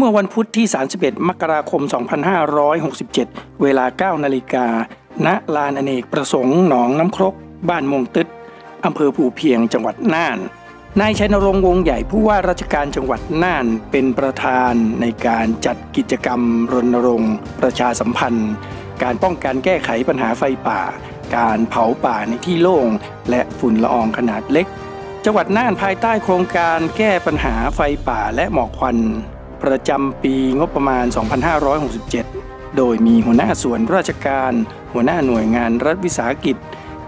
เมื่อวันพุธที่ 31 มกราคม 2567 เวลา 9 นาฬิกา ณ ลานอเนกประสงค์หนองน้ำครก บ้านมงตึดอำเภอผูเพียงจังหวัดน่าน นายชัยนรงค์วงใหญ่ผู้ว่าราชการจังหวัดน่านเป็นประธานในการจัดกิจกรรมรณรงค์ ประชาสัมพันธ์ การป้องกันแก้ไขปัญหาไฟป่า การเผาป่าในที่โล่ง และฝุ่นละอองขนาดเล็ก จังหวัดน่านภายใต้โครงการแก้ปัญหาไฟป่าและหมอกควัน ประจำปีงบประมาณ 2567 โดยมีหัวหน้าส่วนราชการ หัวหน้าหน่วยงานรัฐวิสาหกิจ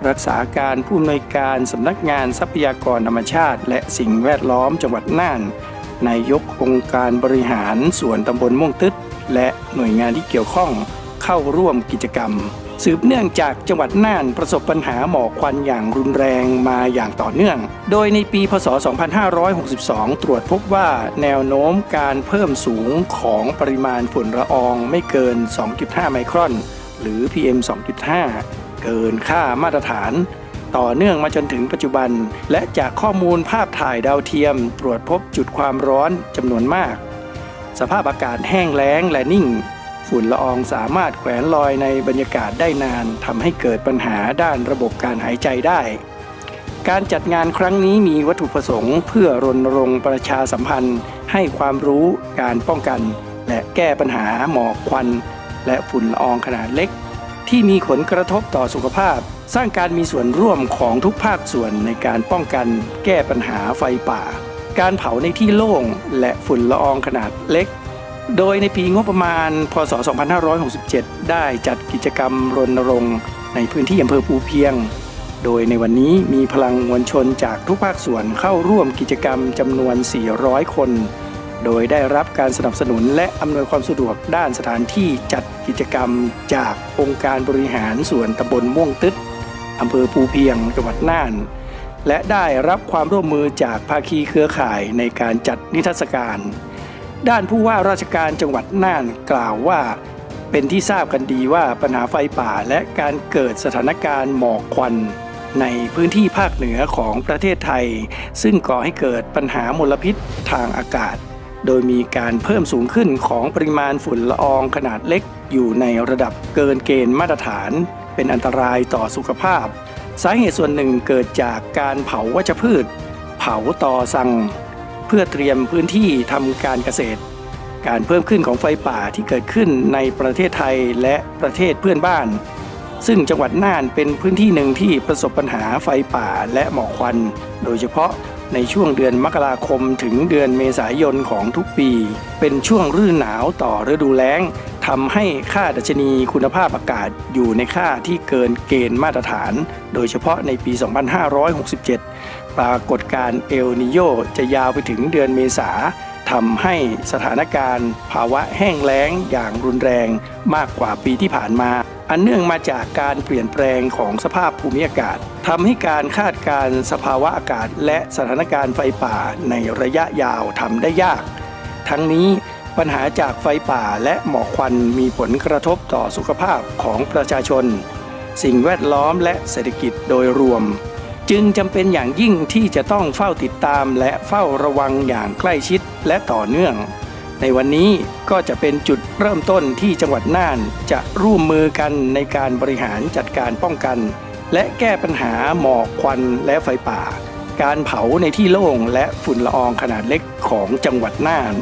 รักษาการผู้อำนวยการสำนักงานทรัพยากรธรรมชาติ และสิ่งแวดล้อมจังหวัดน่านนายกองค์การบริหารส่วนตำบลม่วงตึ๊ดและหน่วยงานที่เกี่ยวข้องเข้าร่วมกิจกรรม สืบเนื่องจากจังหวัดน่านประสบปัญหาหมอกควันอย่างรุนแรงมาอย่างต่อเนื่อง โดยในปีพศ 2562 ตรวจพบว่าแนวโน้มการเพิ่มสูงของปริมาณฝุ่นละอองไม่เกิน 2.5 ไมครอน หรือ PM 2.5 เกินค่ามาตรฐานต่อเนื่องมาจนถึงปัจจุบัน และจากข้อมูลภาพถ่ายดาวเทียม ตรวจพบจุดความร้อนจำนวนมาก สภาพอากาศแห้งแล้งและนิ่ง ฝุ่นละอองสามารถแขวนลอยในบรรยากาศได้นานทำให้เกิดปัญหาด้านระบบการหายใจได้ การจัดงานครั้งนี้มีวัตถุประสงค์ เพื่อรณรงค์ประชาสัมพันธ์ ให้ความรู้การป้องกัน และแก้ปัญหาหมอกควัน และฝุ่นละอองขนาดเล็ก ที่มีผลกระทบต่อสุขภาพ สร้างการมีส่วนร่วมของทุกภาคส่วนในการป้องกัน แก้ปัญหาไฟป่า การเผาในที่โล่งและฝุ่นละอองขนาดเล็ก โดยในปีงบประมาณ พศ 2567 ได้จัดกิจกรรมรณรงค์ในพื้นที่อำเภอภูเพียง โดยในวันนี้มีพลังมวลชนจากทุกภาคส่วนเข้าร่วมกิจกรรมจำนวน 400 คน โดยได้รับการสนับสนุนและอำนวยความสะดวกด้านสถานที่จัดกิจกรรมจากองค์การบริหารส่วนตำบลม่วงตึ๊ดอำเภอภูเพียงจังหวัดน่าน และได้รับความร่วมมือจากภาคีเครือข่ายในการจัดนิทรรศการ ด้านผู้ว่าราชการจังหวัดน่านกล่าวว่า เป็นที่ทราบกันดีว่าปัญหาไฟป่าและการเกิดสถานการณ์หมอกควันในพื้นที่ภาคเหนือของประเทศไทย ซึ่งก่อให้เกิดปัญหามลพิษทางอากาศ โดยมีการเพิ่มสูงขึ้นของปริมาณฝุ่นละอองขนาดเล็ก อยู่ในระดับเกินเกณฑ์มาตรฐาน เป็นอันตรายต่อสุขภาพ สาเหตุส่วนหนึ่งเกิดจากการเผาวัชพืช เผาตอสัง เพื่อเตรียมพื้นที่ทำการเกษตร การเพิ่มขึ้นของไฟป่าที่เกิดขึ้นในประเทศไทยและประเทศเพื่อนบ้าน ซึ่งจังหวัดน่านเป็นพื้นที่หนึ่งที่ประสบปัญหาไฟป่าและหมอกควัน โดยเฉพาะในช่วงเดือนมกราคมถึงเดือนเมษายนของทุกปี เป็นช่วงฤดูหนาวต่อฤดูแล้ง ทำให้ค่าดัชนีคุณภาพอากาศอยู่ในค่าที่เกินเกณฑ์มาตรฐาน โดยเฉพาะในปี 2567 ปรากฏการณ์เอลนิโยจะยาวไปถึงเดือนเมษาทำให้สถานการณ์ ภาวะแห้งแล้งอย่างรุนแรงมากกว่าปีที่ผ่านมา อันเนื่องมาจากการเปลี่ยนแปลงของสภาพภูมิอากาศทำให้การคาดการณ์สภาวะอากาศ และสถานการณ์ไฟป่าในระยะยาวทำได้ยาก ทั้งนี้ ปัญหาจากไฟป่าและหมอกควันมีผลกระทบต่อสุขภาพของประชาชน สิ่งแวดล้อมและเศรษฐกิจโดยรวม จึงจำเป็นอย่างยิ่งที่จะต้องเฝ้าติดตามและเฝ้าระวังอย่างใกล้ชิดและต่อเนื่อง ในวันนี้ก็จะเป็นจุดเริ่มต้นที่จังหวัดน่านจะร่วมมือกันในการบริหารจัดการป้องกัน และแก้ปัญหาหมอกควันและไฟป่า การเผาในที่โล่งและฝุ่นละอองขนาดเล็กของจังหวัดน่าน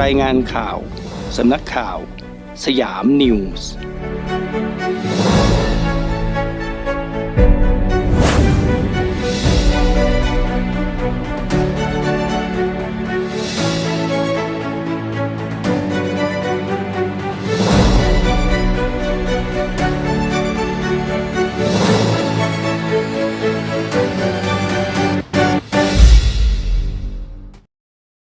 รายงานข่าว สำนักข่าว สยามนิวส์